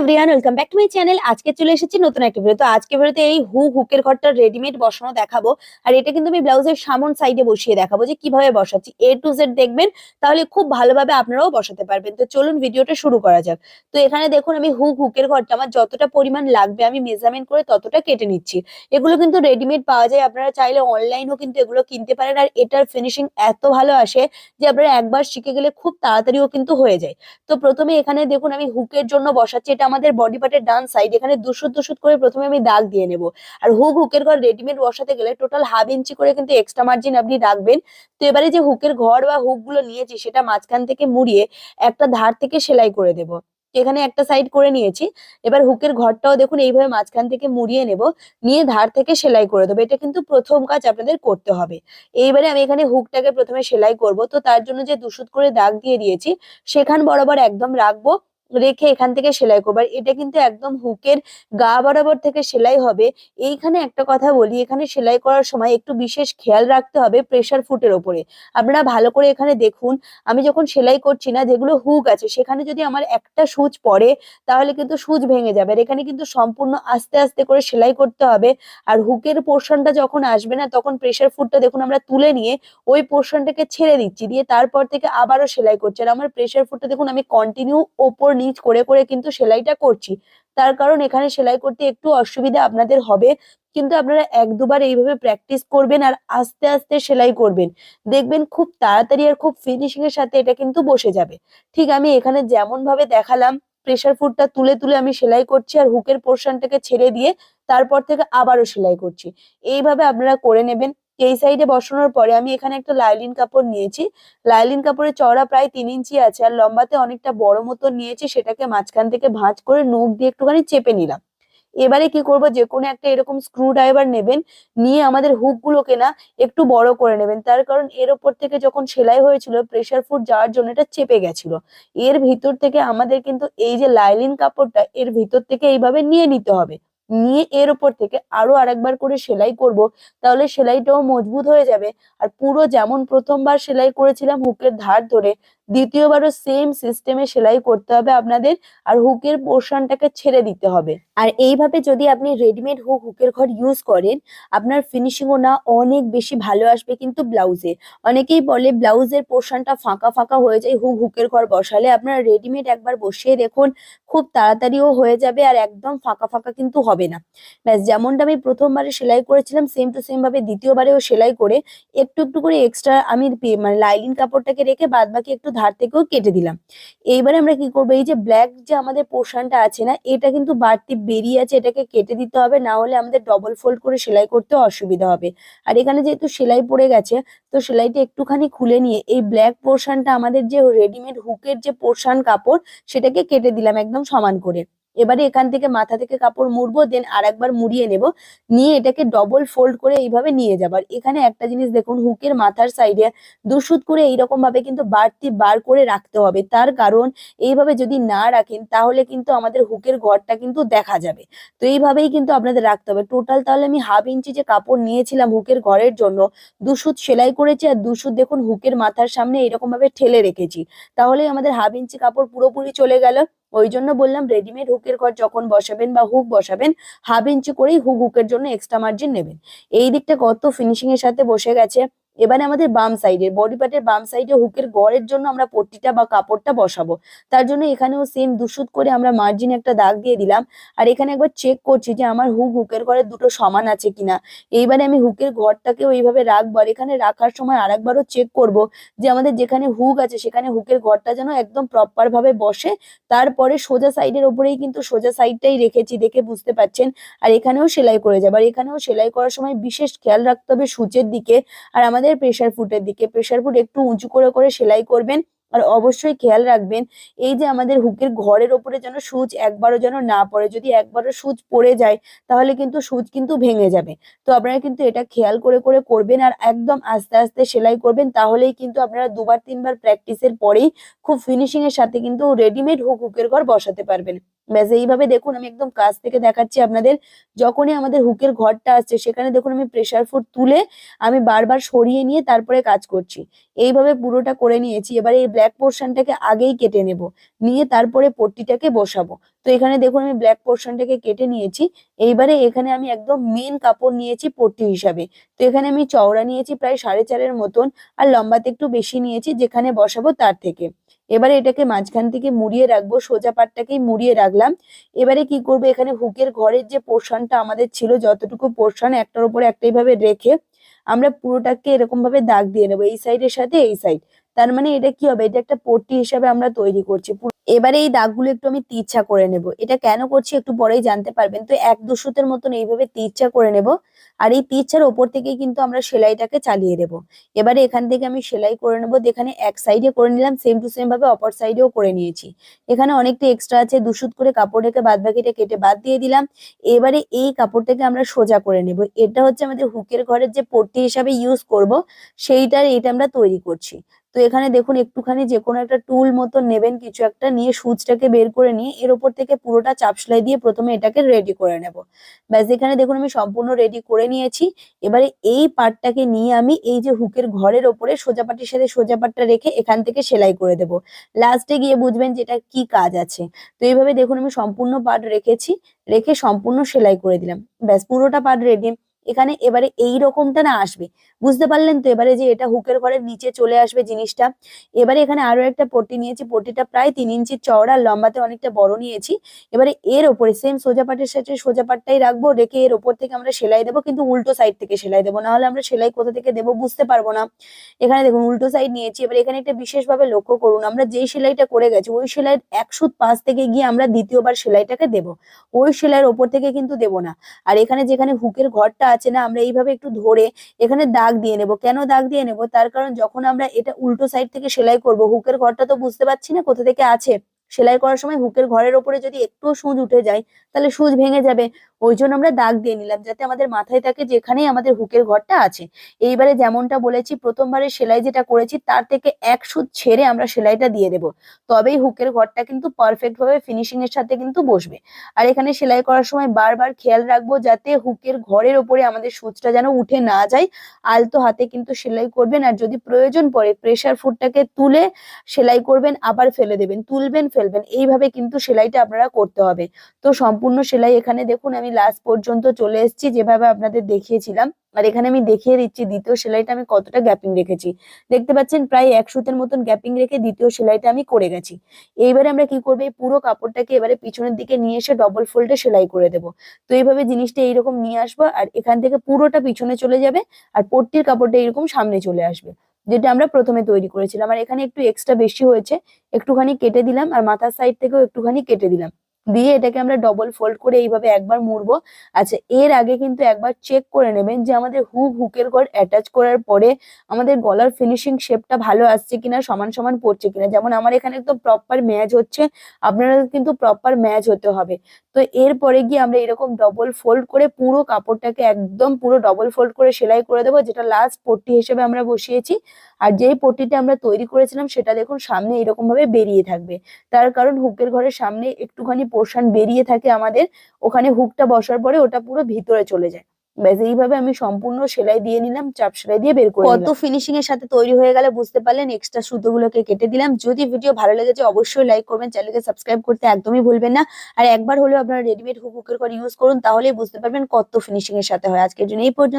Everyone welcome back to my channel আজকে চলে এসেছি নতুন একটা ভিডিও তো। আজকে ভিডিওতে এই হু হুকের ঘরটা রেডিমেড বসানো দেখাবো। আর এটা কিন্তু আমি ব্লাউজের সামন সাইডে বসিয়ে দেখাবো যে কীভাবে বসাচ্ছি। এ টু জেড দেখবেন, তাহলে খুব ভালোভাবে আপনারাও বসাতে পারবেন। তো চলুন ভিডিওটা শুরু করা যাক। তো এখানে দেখুন, আমি হুক হুকের ঘরটা, আমার যতটা পরিমাণ লাগবে, আমি মেজারমেন্ট করে ততটা কেটে নিচ্ছি। এগুলো কিন্তু রেডিমেড পাওয়া যায়। আপনারা চাইলে অনলাইনেও কিন্তু এগুলো কিনতে পারেন। আর এটার ফিনিশিং এত ভালো আসে যে আপনারা একবার শিখে গেলে খুব তাড়াতাড়িও কিন্তু হয়ে যায়। তো প্রথমে এখানে দেখুন, আমি হুকের জন্য বসাচ্ছি। এটা আমাদের বডি পার্টের ডান সাইড এখানে দুশুদ দুশুদ করে প্রথমে আমি দাগ দিয়ে নেব। আর হুক হুকের ঘর রেডিমেড বসাতে গেলে টোটাল হাফ ইঞ্চি করে কিন্তু এক্সট্রা মার্জিন আপনি রাখবেন। তো এবারে যে হুকের ঘর বা হুকগুলো নিয়েছি, সেটা মাঝখান থেকে মুড়িয়ে একটা ধার থেকে সেলাই করে দেব। এখানে একটা সাইড করে নিয়েছি। এবার হুকের ঘরটাও দেখুন এইভাবে মাঝখান থেকে মুড়িয়ে নেব। নিয়ে ধার থেকে সেলাই করে দেবো। এটা কিন্তু প্রথম কাজ আপনাদের করতে হবে। এইবারে আমি এখানে হুকটাকে প্রথমে সেলাই করব। তো তার জন্য যে দুশুদ করে দাগ দিয়ে দিয়েছি, সেখান বরাবর একদম রাখব। রেখে এখান থেকে সেলাই করব। আর এটা কিন্তু একদম হুকের গা বরাবর থেকে সেলাই হবে। এইখানে একটা কথা বলি, এখানে সেলাই করার সময় একটু বিশেষ খেয়াল রাখতে হবে প্রেসার ফুটের ওপরে। আপনারা ভালো করে এখানে দেখুন, আমি যখন সেলাই করছি না, যেগুলো হুক আছে, সেখানে যদি আমার একটা সুচ পড়ে, তাহলে কিন্তু সুচ ভেঙে যাবে। আর এখানে কিন্তু সম্পূর্ণ আস্তে আস্তে করে সেলাই করতে হবে। আর হুকের পোর্শনটা যখন আসবে না, তখন প্রেসার ফুটটা দেখুন আমরা তুলে নিয়ে ওই পোর্শনটাকে ছেড়ে দিচ্ছি। দিয়ে তারপর থেকে আবারও সেলাই করছি। আর আমার প্রেশার ফুটটা দেখুন, আমি কন্টিনিউ ওপর নিচ করে করে কিন্তু সেলাইটা করছি। তার কারণ এখানে সেলাই করতে একটু অসুবিধা আপনাদের হবে। কিন্তু আপনারা এক দুবার এইভাবে প্র্যাকটিস করবেন আর আস্তে আস্তে সেলাই করবেন। দেখবেন খুব তাড়াতাড়ি আর খুব ফিনিশিং এর সাথে এটা কিন্তু বসে যাবে। ঠিক আমি এখানে যেমন ভাবে দেখালাম প্রেসার ফুটটা তুলে তুলে আমি সেলাই করছি আর হুকের পোর্শনটাকে ছেড়ে দিয়ে তারপর থেকে আবারও সেলাই করছি। এইভাবে আপনারা করে নেবেন। এই সাইডে বসানোর পরে আমি এখানে একটা লাইলিন কাপড় নিয়েছি। লাইলিন কাপড়ের চওড়া প্রায় তিন ইঞ্চি আছে আর লম্বাতে অনেকটা বড় মতো নিয়েছি, সেটাকে মাঝখান থেকে ভাঁজ করে নখ দিয়ে একটুখানি চেপে নিলাম। এবারে কি করব? যে কোনো একটা এরকম স্ক্রু ড্রাইভার নেবেন, নিয়ে আমাদের হুক গুলোকে না একটু বড় করে নেবেন। তার কারণ এর ওপর থেকে যখন সেলাই হয়েছিল প্রেসার ফুড যাওয়ার জন্য এটা চেপে গেছিল। এর ভিতর থেকে আমাদের কিন্তু এই যে লাইলিন কাপড়টা, এর ভিতর থেকে এইভাবে নিয়ে নিতে হবে। নিয়ে এর উপর থেকে আরও আরেকবার করে সেলাই করব, তাহলে সেলাইটাও মজবুত হয়ে যাবে। আর পুরো যেমন প্রথমবার সেলাই করেছিলাম হুকের ধার ধরে দ্বিতীয়বারও সেম সিস্টেমে সেলাই করতে হবে আপনাদের, আর হুকের পোর্শনটাকে ছেড়ে দিতে হবে। আর এইভাবে যদি আপনি রেডিমেড হুক হুকের ঘর ইউজ করেন, আপনার ফিনিশিংও না অনেক বেশি ভালো আসবে কিন্তু ব্লাউজে অনেকেই বলে ব্লাউজের পোর্শনটা ফাঁকা ফাঁকা হয়ে যায় হুক হুকের ঘর বসালে। আপনার রেডিমেড একবার বসিয়ে দেখুন, খুব তাড়াতাড়িও হয়ে যাবে আর একদম ফাঁকা ফাঁকা কিন্তু হবে না। ব্যাস, যেমনটা আমি প্রথমবারে সেলাই করেছিলাম সেম টু সেম ভাবে দ্বিতীয়বারেও সেলাই করে একটু একটু করে এক্সট্রা আমি মানে লাইলিন কাপড়টাকে রেখে বাদ বাকি একটু ধার থেকেও কেটে দিলাম। এইবারে আমরা কি করব? এই যে ব্ল্যাক যে আমাদের পোর্শনটা আছে না, এটা কিন্তু বাড়তি বেরিয়ে আছে, এটাকে কেটে দিতে হবে, না হলে আমাদের ডবল ফোল্ড করে সেলাই করতে অসুবিধা হবে। আর এখানে যেহেতু সেলাই পড়ে গেছে, তো সেলাইটা একটুখানি খুলে নিয়ে এই ব্ল্যাক পোর্শনটা আমাদের যে রেডিমেড হুকের যে পোর্শন কাপড়, সেটাকে কেটে দিলাম একদম সমান করে। এবারে এখান থেকে মাথা থেকে কাপড় মুড়বো দেন আর একবার মুড়িয়ে নেব। নিয়ে এটাকে ডবল ফোল্ড করে এইভাবে নিয়ে যাবার এখানে একটা জিনিস দেখুন, হুকের মাথার সাইডে দুশুদ করে এইরকম ভাবে কিন্তু বাড়তি বার করে রাখতে হবে। তার কারণ এইভাবে যদি না রাখেন, তাহলে কিন্তু আমাদের হুকের ঘরটা কিন্তু দেখা যাবে। তো এইভাবেই কিন্তু আপনাদের রাখতে হবে। টোটাল তাহলে আমি হাফ ইঞ্চি যে কাপড় নিয়েছিলাম হুকের ঘরের জন্য দুশুদ সেলাই করেছি আর দুশুদ দেখুন হুকের মাথার সামনে এরকম ভাবে ঠেলে রেখেছি। তাহলেই আমাদের হাফ ইঞ্চি কাপড় পুরোপুরি চলে গেল। ওই জন্য বললাম রেডিমেড হুকের ঘর যখন বসাবেন বা হুক বসাবেন হাফ ইঞ্চি করেই হুক হুকের জন্য এক্সট্রা মার্জিন নেবেন। এই দিকটা কত ফিনিশিং এর সাথে বসে গেছে। এবারে আমাদের বাম সাইডে বডি পার্টের বাম সাইডে হুকের গড়ের জন্য আমরা পট্টিটা বা কাপড়টা বসাবো। তার জন্য এখানেও সেম দুশুদ করে আমরা মার্জিন একটা দাগ দিয়ে দিলাম। আর এখানে একবার চেক করছি যে আমার হুক হুকের ঘরের দুটো সমান আছে কিনা। এইবারে আমি হুকের ঘরটাকে ওইভাবে রাখব আর এখানে রাখার সময় আর আরেকবারও চেক করব যে আমাদের যেখানে হুক আছে সেখানে হুকের ঘরটা যেন একদম প্রপার ভাবে বসে। তারপরে সোজা সাইডের ওপরেই কিন্তু সোজা সাইডটাই রেখেছি দেখে বুঝতে পাচ্ছেন। আর এখানেও সেলাই করে যাবে। আর এখানেও সেলাই করার সময় বিশেষ খেয়াল রাখতে হবে সূচের দিকে। আর আমাদের প্রেসার ফুটের দিকে। প্রেসার ফুট একটু উঁচু করে করে সেলাই করবেন আর অবশ্যই খেয়াল রাখবেন, এই যে আমাদের হুকের ঘরের ওপরে যেন সুচ একবারও যেন না পড়ে, যদি একবারও সুচ পড়ে যায়, তাহলে কিন্তু সুচ কিন্তু ভেঙে যাবে। তো আপনারা কিন্তু এটা খেয়াল করে করে করবেন আর একদম আস্তে আস্তে সেলাই করবেন, তাহলেই কিন্তু আপনারা দুবার তিনবার প্র্যাকটিসের পরেই খুব ফিনিশিং এর সাথে কিন্তু রেডিমেড হুক হুকের ঘর বসাতে পারবেন। ব্যাস, এইভাবে দেখুন আমি একদম কাছ থেকে দেখাচ্ছি আপনাদের। যখনই আমাদের হুকের ঘরটা আসছে, সেখানে দেখুন আমি প্রেসার ফুড তুলে আমি বারবার সরিয়ে নিয়ে তারপরে কাজ করছি। এইভাবে পুরোটা করে নিয়েছি। এবারে এই ব্ল্যাক পোর্শনটাকে আগেই কেটে নেব। নিয়ে তারপরে পট্টিটাকে বসাবো। তো এখানে দেখুন আমি ব্ল্যাক পোর্শনটাকে কেটে নিয়েছি। এইবারে এখানে আমি একদম মেন কাপড় নিয়েছি পট্টি হিসাবে। তো এখানে আমি চওড়া নিয়েছি প্রায় সাড়ে চারের মতন আর লম্বাতে একটু বেশি নিয়েছি যেখানে বসাবো তার থেকে। এবারে এটাকে মাঝখান থেকে মুড়িয়ে রাখব, সোজা পাটটাকেই মুড়িয়ে রাখলাম। এবারে কি করব, এখানে হুকের ঘরের যে পোর্শনটা আমাদের ছিল, যতটুকু পোর্শন একটার উপরে একটাই ভাবে রেখে আমরা পুরোটাকে এরকম ভাবে দাগ দিয়ে নেব, এই সাইডের সাথে এই সাইড তার মানে এটা কি হবে? এটা একটা পট্টি হিসাবে আমরা তৈরি করছি। এবারে এই দাগগুলো একটু আমি তিরছা করে নেব। এটা কেন করছি একটু পরেই জানতে পারবেন। তো এক দু সুতের মতন এইভাবে তিরছা করে নেব। আর এই তিরছার ওপর থেকেই কিন্তু আমরা সেলাইটাকে চালিয়ে দেবো। এবারে এখান থেকে আমি সেলাই করে নেব। যেখানে এক সাইডে করে নিলাম সেম টু সেম ভাবে অপর সাইডেও করে নিয়েছি। এখানে অনেকটা এক্সট্রা আছে। দুশুত করে কাপড় রেখে বাদ বাকিটা কেটে বাদ দিয়ে দিলাম। এবারে এই কাপড়টাকে আমরা সোজা করে নেব। এটা হচ্ছে আমাদের হুকের ঘরের যে পট্টি হিসাবে ইউজ করব, সেইটার এটা আমরা তৈরি করছি। তো এখানে দেখুন, একটুখানি যে কোনো একটা টুল মতন নেবেন, কিছু একটা নিয়ে সুচটাকে বের করে নিয়ে এর ওপর থেকে পুরোটা চাপ সেলাই দিয়ে প্রথমে এটাকে রেডি করে নেব। ব্যাস, এখানে দেখুন, আমি সম্পূর্ণ রেডি করে নিয়েছি। এবারে এই পার্টটাকে নিয়ে আমি এই যে হুকের ঘরের ওপরে সোজা পাটির সাথে সোজা পাটটা রেখে এখান থেকে সেলাই করে দেব। লাস্টে গিয়ে বুঝবেন যে এটা কি কাজ আছে। তো এইভাবে দেখুন, আমি সম্পূর্ণ পার্ট রেখেছি, রেখে সম্পূর্ণ সেলাই করে দিলাম। ব্যাস, পুরোটা পার্ট রেডি এখানে এবারে এই রকমটা না আসবে। বুঝতে পারলেন তো এবারে যে এটা হুকের ঘরের নিচে চলে আসবে জিনিসটা? এবারে এখানে আরও একটা পট্টি নিয়েছি পট্টিটা প্রায় তিন ইঞ্চি চওড়া, লম্বাতে অনেকটা বড় নিয়েছি। এবারে এর ওপরে সেম সোজা পাটের সাথে সোজা পাটটাই রাখব, রেখে এর ওপর থেকে আমরা সেলাই দেবো, কিন্তু উল্টো সাইড থেকে সেলাই দেবো, নাহলে আমরা সেলাই কোথা থেকে দেবো বুঝতে পারব না। এখানে দেখুন উল্টো সাইড নিয়েছি, এবার এখানে একটা বিশেষভাবে লক্ষ্য করুন, আমরা যেই সেলাইটা করে গেছি, ওই সেলাইয়ের এক পাঁচ থেকে গিয়ে আমরা দ্বিতীয়বার সেলাইটাকে দেবো। ওই সেলাইয়ের ওপর থেকে কিন্তু দেবো না। আর এখানে যেখানে হুকের ঘরটা আছে না, আমরা এইভাবে একটু ধরে এখানে দাগ দিয়ে নেব। কেন দাগ দিয়ে নেব? তার কারণ যখন আমরা এটা উল্টো সাইড থেকে সেলাই করব হুকের ঘরটা তো বুঝতে পারছি না কোথা থেকে আছে। সেলাই করার সময় হুকের ঘরের ওপরে যদি একটু সূচ উঠে যায়, তাহলে সূচ ভেঙে যাবে। ওই জন্য আমরা দাগ দিয়ে নিলাম যাতে আমাদের মাথায় থাকে যেখানেই আমাদের হুকের ঘরটা আছে। এইবারে যেমনটা বলেছি, প্রথমবারে সেলাই যেটা করেছি, তার থেকে এক সুত ছেড়ে আমরা সেলাইটা দিয়ে দেব। তবেই হুকের ঘরটা কিন্তু পারফেক্ট ভাবে ফিনিশিং এর সাথে কিন্তু বসবে। আর এখানে সেলাই করার সময় বারবার খেয়াল রাখব যাতে হুকের ঘরের ওপরে আমাদের সুচটা যেন উঠে না যায়। আলতো হাতে কিন্তু সেলাই করবেন আর যদি প্রয়োজন পড়ে প্রেসার ফুডটাকে তুলে সেলাই করবেন, আবার ফেলে দেবেন। তুলবেন ফেলবেন। এইভাবে কিন্তু সেলাইটা আপনারা করতে হবে। তো সম্পূর্ণ সেলাই এখানে দেখুন, আমি লাস্ট পর্যন্ত চলে এসেছি, যেভাবে আপনাদের দেখিয়েছিলাম। আর এখানে আমি দেখিয়ে দিচ্ছি, দ্বিতীয় সেলাইটা আমি কতটা গ্যাপিং রেখেছি। দেখতে পাচ্ছেন, প্রায় এক সুতের মতন গ্যাপিং রেখে দ্বিতীয় সেলাইটা আমি করে গেছি। এইবারে আমরা কি করব, এই পুরো কাপড়টাকে এবারে পিছনের দিকে নিয়ে এসে ডবল ফোল্ডে সেলাই করে দেব। তো এইভাবে জিনিসটা এইরকম নিয়ে আসব, আর এখান থেকে পুরোটা পিছনে চলে যাবে, আর পট্টির কাপড়টা এরকম সামনে চলে আসবে। যেটা আমরা প্রথমে তৈরি করেছিলাম। আর এখানে একটু এক্সট্রা বেশি হয়েছে। একটুখানি কেটে দিলাম, আর মাথার সাইড থেকেও একটুখানি কেটে দিলাম। দিয়ে এটাকে আমরা ডবল ফোল্ড করে এইভাবে একবার মুড়বো। আচ্ছা এর আগে কিন্তু একবার চেক করে নেবেন যে আমাদের হুক হুকের ঘর অ্যাটাচ করার পরে আমাদের গলার ফিনিশিং শেপটা ভালো আসছে কিনা, সমান সমান পড়ছে কিনা। যেমন আমার এখানে একদম প্রপার ম্যাচ হচ্ছে, আপনারা কিন্তু প্রপার ম্যাচ হতে হবে। তো এরপরে গিয়ে আমরা এরকম ডবল ফোল্ড করে পুরো কাপড়টাকে একদম পুরো ডবল ফোল্ড করে সেলাই করে দেবো, যেটা লাস্ট পট্টি হিসেবে আমরা বসিয়েছি। আর যেই পট্টিটা আমরা তৈরি করেছিলাম সেটা দেখুন সামনে এরকম ভাবে বেরিয়ে থাকবে। তার কারণ হুকের ঘরের সামনে একটুখানি পোর্শন বেরিয়ে থাকে আমাদের ওখানে হুকটা বসার পরে ওটা পুরো ভিতরে চলে যায়। ব্যাস এইভাবে আমি সম্পূর্ণ সেলাই দিয়ে নিলাম চাপ সেলাই দিয়ে বের করে কত ফিনিশিং এর সাথে তৈরি হয়ে গেলে বুঝতে পারলেন এক্সট্রা সুতোগুলোকে কেটে দিলাম। যদি ভিডিও ভালো লেগেছে অবশ্যই লাইক করবেন চ্যানেলকে সাবস্ক্রাইব করতে একদমই ভুলবেন না। আর একবার হলেও আপনারা রেডিমেড হুক হুকের ঘর ইউজ করুন তাহলেই বুঝতে পারবেন কত ফিনিশিং এর সাথে হয়। আজকের জন্য এই পর্যন্ত।